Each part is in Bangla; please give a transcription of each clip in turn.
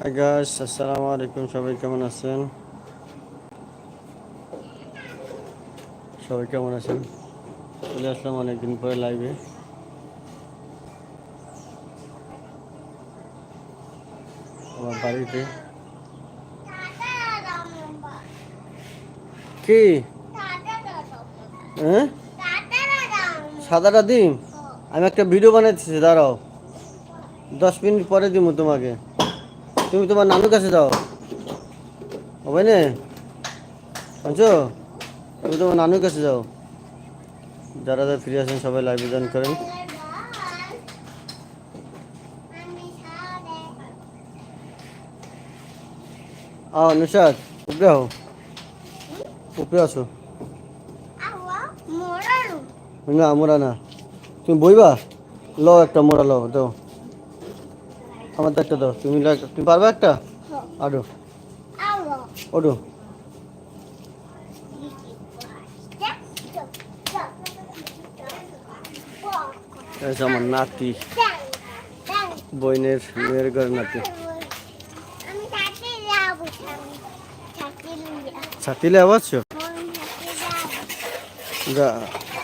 গাইস আসসালামু আলাইকুম সবাই কেমন আছেন? সবাই কেমন আছেন? চলে আসলাম অনেকদিন পরে লাইভে আমার বাড়িতে। কি? হ্যাঁ সাদাটা দিন আমি একটা ভিডিও বানাইতেছি, দাঁড়াও। দশ মিনিট পরে দিব তোমাকে। তুমি তোমার নানুর কাছে যাও। হবে না। তুমি তোমার নানুর কাছে যাও। যারা যারা ফিরে আসেন, সবাই লাইভে জয়েন করেন। আও নুসাদ উপরে হও উপরে আসো না, মোরা না। তুমি বইবা? ল একটা মোরা লো দাও। আমার একটা দাও। তুমি তুমি পারবে একটা? আরও। ওডো এই আমার নাতি বইনের মেয়ের ঘর নাতি। ছাতিলে আবার যা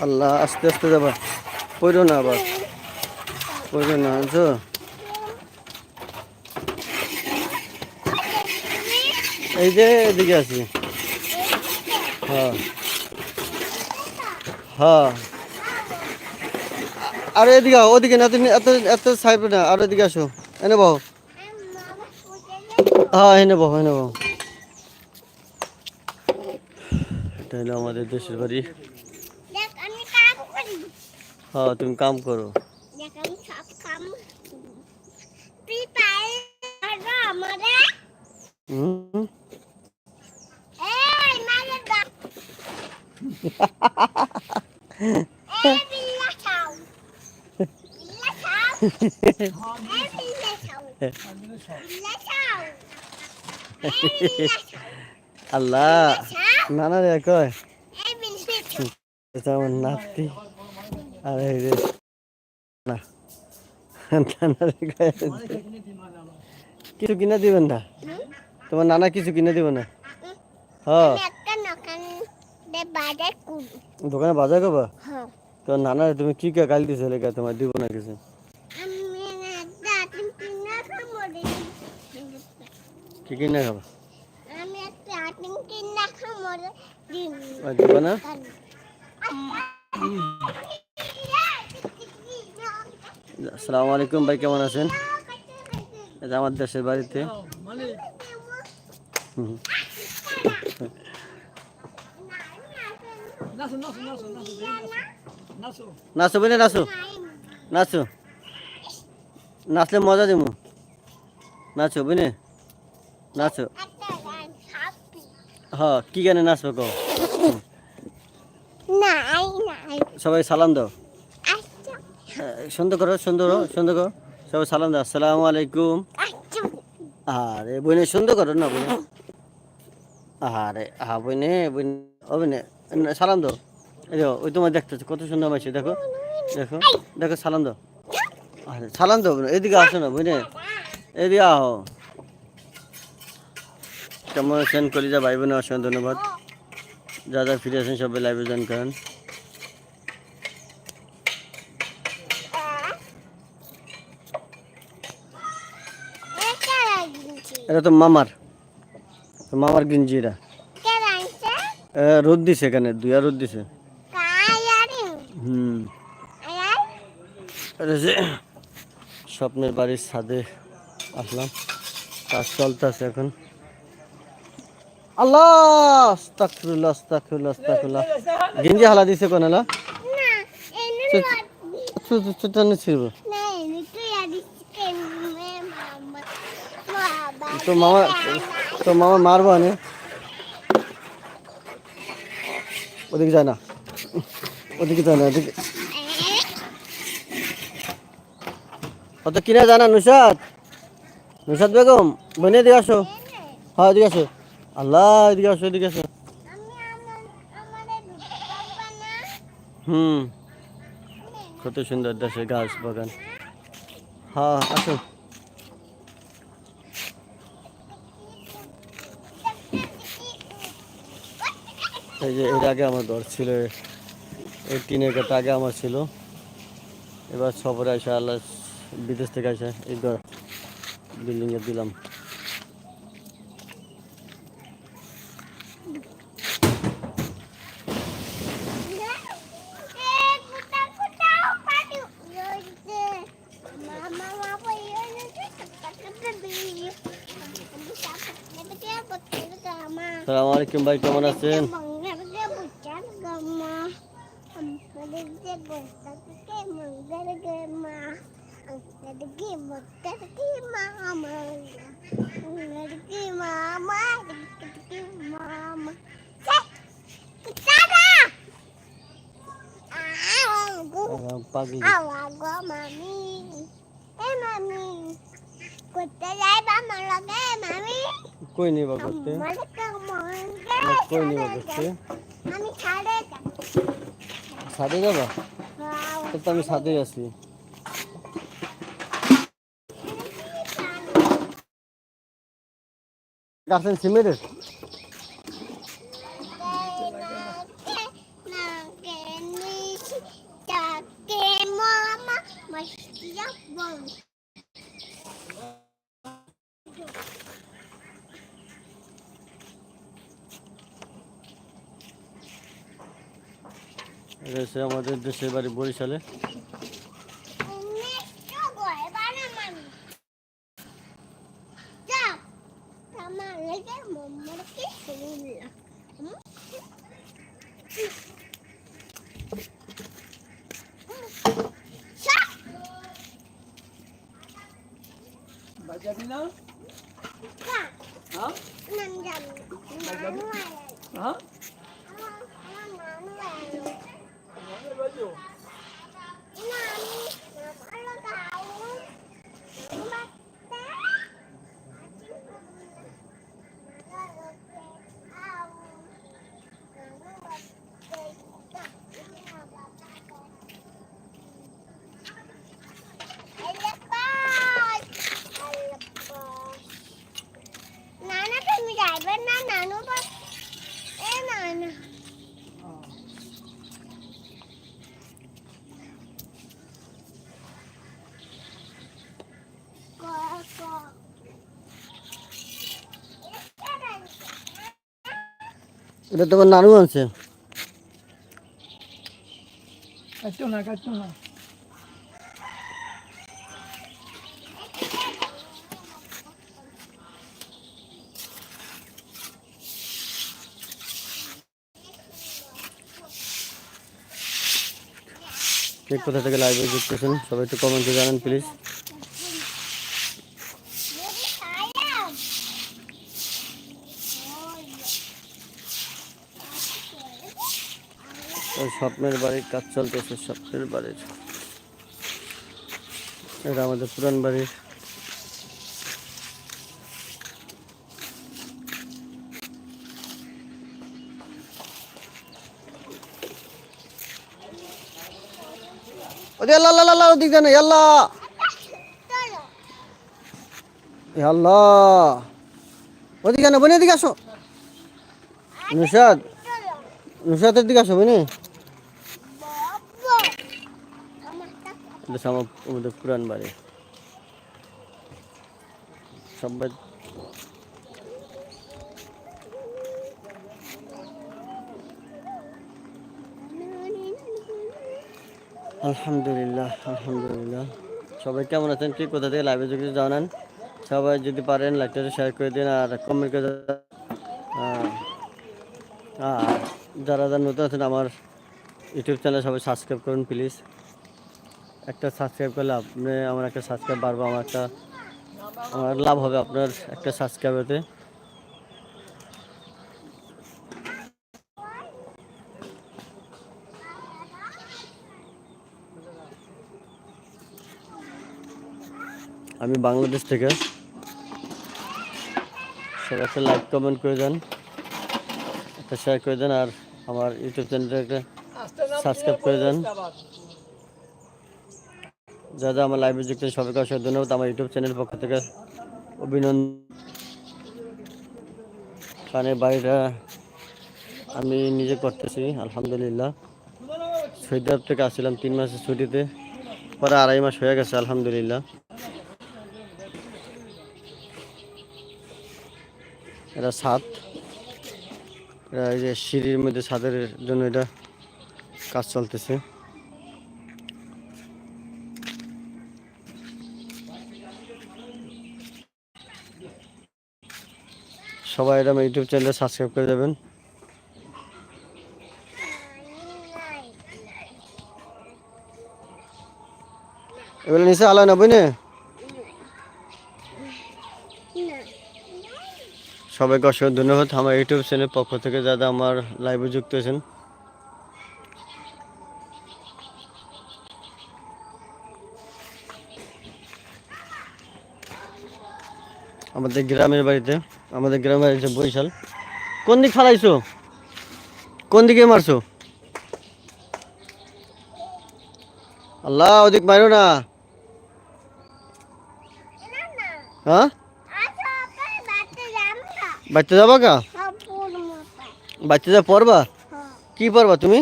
আল্লাহ আস্তে আস্তে যাবা। পড়ো না আবার। পড়ো না বুঝছ এই যে এদিকে আছি। হ্যাঁ। হ্যাঁ। আর এদিকে ওদিকে না তুমি এত এত সাইড না আর এদিকে আসো। এনে বহ। হ্যাঁ এনে বহ এনে বহ। এটা হলো আমাদের দেশের বাড়ি। হ্যাঁ তুমি কাম করো। হুম। আল্লাহ। না না রে কয় আমার নাতি। আর না। নানা রে কয়, কিছু কিনে দিবেন না? তোমার নানা কিছু কিনে দিবে না? হ্যাঁ আমি একটা নখান দে বাজার দোকানে বাজার করবা? হ্যাঁ। তোমার নানা তুমি কি কে গালি দিছে লেখা তোমার দিব না কিছু। আমি কিনা খামরে কি কিনে খাবা? আমি একটা আটিম কিনা খামরে দিন আর না? আসসালামু আলাইকুম ভাই কেমন আছেন? এটা আমার দেশের বাড়িতে। হুম। নাচো বলে নাচো নাচো নাচলে মজা দেবো নাচো বুঝলে? নাচো হ, কি গানে নাচবো কো সবাই সালাম দাও। সুন্দর করো, সুন্দর সুন্দর করো। সবাই সালাম দাও। আসসালামু আলাইকুম। আরে, বইনে সুন্দর করো না বইনে? আরে হা বইনে বইনে, ও সালাম দাও। এই ওই তোমার দেখতেছো কত সুন্দর মাইছে দেখো দেখো দেখো সালাম দাও। আরে সালাম বোনে, এদিকে আসো না বুঝলে এদিকে আহো। কেমন আছেন কলিজা ভাই বোনে অসংখ্য ধন্যবাদ। যা যা ফিরে আসেন সবাই লাইভে জয়েন করেন। এটা তো মামার মামার গিঞ্জি এটা কে রাইছে এ, রোদ দিছে এখানে দুইয়া রোদ দিছে। হুম। স্বপ্নের বাড়ির ছাদে আসলাম। কাজ চলতেছে এখন। আল্লাহ আস্তাগফিরুল্লাহ গেঞ্জি হালা দিছে কোন হলো ছিড়ব। তো মামা। তো মামা মারবো না ওদিকে যায় না। ওদিকে যায় না, ওদিকে। অত কিনা জানা নুসাদ নুসাদ বেগম বনে এদিকে আসো। হ্যাঁ এদিকে আসো। আল্লাহ, এদিকে আসো এদিকে আসো। না হুম। কত সুন্দর দেশে গাছ বাগান। হ্যাঁ আসো। এই যে এর আগে আমার ঘর ছিল এই তিন একরটা আগে আমার ছিল। এবার সফরে আসে আল্লাহ বিদেশ থেকে আসে এই ঘর বিল্ডিংয়ে দিলাম। আলাইকুম ভাই কেমন আছেন? Kutte jai ba malage, mami. কই নিবা করতে কই নিবা করতে আমি ছাড়ে ছাদে যাবা তো আমি ছাদে আছি গাছেন সিমেন্টের Mama, Sama lagi momor ke sulla. বাজাবি না হ্যাঁ হ্যাঁ বাজো নানা তুমি ড্রাইভার না নানু বা এ নানা এটা তোমার নানু আনছে। কাটছো না কাটছো না। কে কোথা থেকে লাইভে দেখতেছেন সবাই একটু কমেন্টে জানান প্লিজ স্বপ্নের বাড়ির কাজ চলতেছে, স্বপ্নের বাড়ির। এটা আমাদের পুরান বাড়ির আল্লাহ আল্লাহ ওদিক এদিকে আসো। নুসাদ নুসাদের দিকে আসো এটা হচ্ছে আমার আমাদের বাড়ি। সবাই আলহামদুলিল্লাহ আলহামদুলিল্লাহ। সবাই কেমন আছেন? কি কোথা থেকে লাইভে যদি জানান? সবাই যদি পারেন লাইকটা শেয়ার করে দিন আর কমেন্ট করে যারা যারা নতুন আছেন আমার ইউটিউব চ্যানেল সবাই সাবস্ক্রাইব করুন প্লিজ একটা সাবস্ক্রাইব করলে আপনি আমার একটা সাবস্ক্রাইব বাড়বো, আমার একটা, আমার লাভ হবে আপনার একটা সাবস্ক্রাইবেতে আমি বাংলাদেশ থেকে সবাই একটা লাইক কমেন্ট করে দেন, একটা শেয়ার করে দেন, আর আমার ইউটিউব চ্যানেলটা একটা সাবস্ক্রাইব করে দেন। যা যা আমার লাইভে যুক্ত সবাইকে অসংখ্য ধন্যবাদ। আমার ইউটিউব চ্যানেল পক্ষ থেকে অভিনন্দন। বাড়িটা আমি নিজে করতেছি, আলহামদুলিল্লাহ। সৌদি থেকে আসছিলাম তিন মাসের ছুটিতে। পরে আড়াই মাস হয়ে গেছে, আলহামদুলিল্লাহ। এটা ছাদ। এই যে সিঁড়ির মধ্যে ছাদের জন্য এটা কাজ চলতেছে। সবাই এটা ইউটিউব চ্যানেলে সাবস্ক্রাইব করে দেবেন। এগুলো নিচে আলো না বুঝলে? সবাইকে অসংখ্য ধন্যবাদ। আমার ইউটিউব চ্যানেলের পক্ষ থেকে যারা আমার লাইভে যুক্ত হয়েছেন আমাদের গ্রামের বাড়িতে আমাদের গ্রামের হচ্ছে বরিশাল। কোন দিক ফালাইছো? কোন দিকে মারছো? আল্লাহ ওদিক মারো না। হ্যাঁ? বাচ্চা যাবা কা? বাচ্চা যা পড়বা? কি পড়বা তুমি?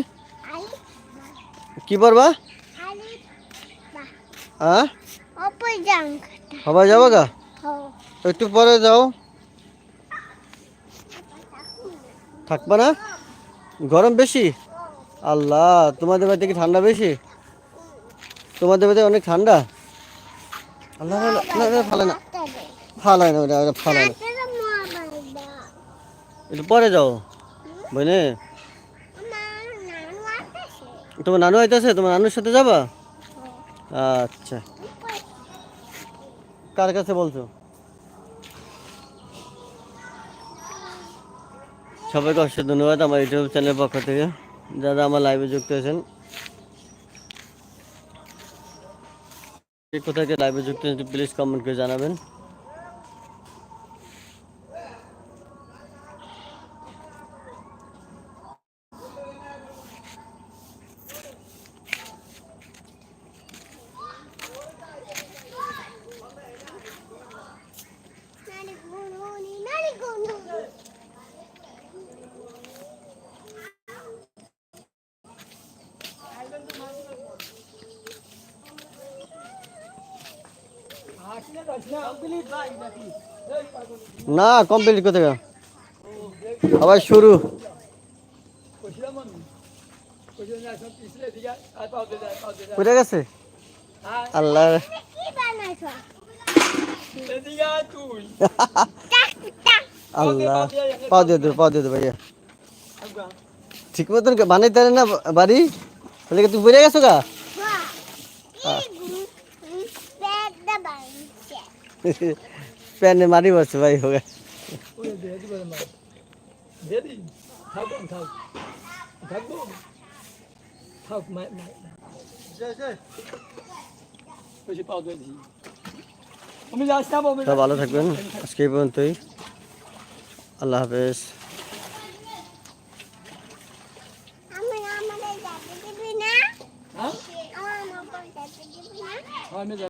কি পড়বা? হ্যাঁ? সবাই যাবা গা হ্যাঁ। একটু পরে যাও। থাকবা না? গরম বেশি? আল্লাহ তোমাদের বাড়িতে কি ঠান্ডা বেশি? তোমাদের বাড়িতে অনেক ঠান্ডা? আল্লাহ না, না না ফালে না। ফালায় না ওটা ফালায় না। একটু পরে যাও বুঝলে তোমার নানু আইতেছে? তোমার নানুর সাথে যাবা? আচ্ছা। কার কাছে বলছো? সবাইকে অসংখ্য ধন্যবাদ আমার ইউটিউব চ্যানেলের পক্ষ থেকে। যারা আমার লাইভে যুক্ত হয়েছেন কোথায় লাইভে যুক্ত হয়েছেন প্লিজ কমেন্ট করে জানাবেন আসলে আসলে কমপ্লিট ভাই নাকি এই পাগল না কমপ্লিট কোথায় আবার শুরু। কোথায় গেছে? আল্লাহ। আল্লাহ। পাও দিয়ে দেবো পাও দিয়ে দেবো ভাইয়া। ঠিক মতন বানাইতে না বাড়ি? তাহলে কি তুমি বেরিয়ে গেছো গা? প্যানে মারি বসে ভাই হোক ভালো থাকবেন আজকে পর্যন্তই আল্লাহ হাফেজ আমি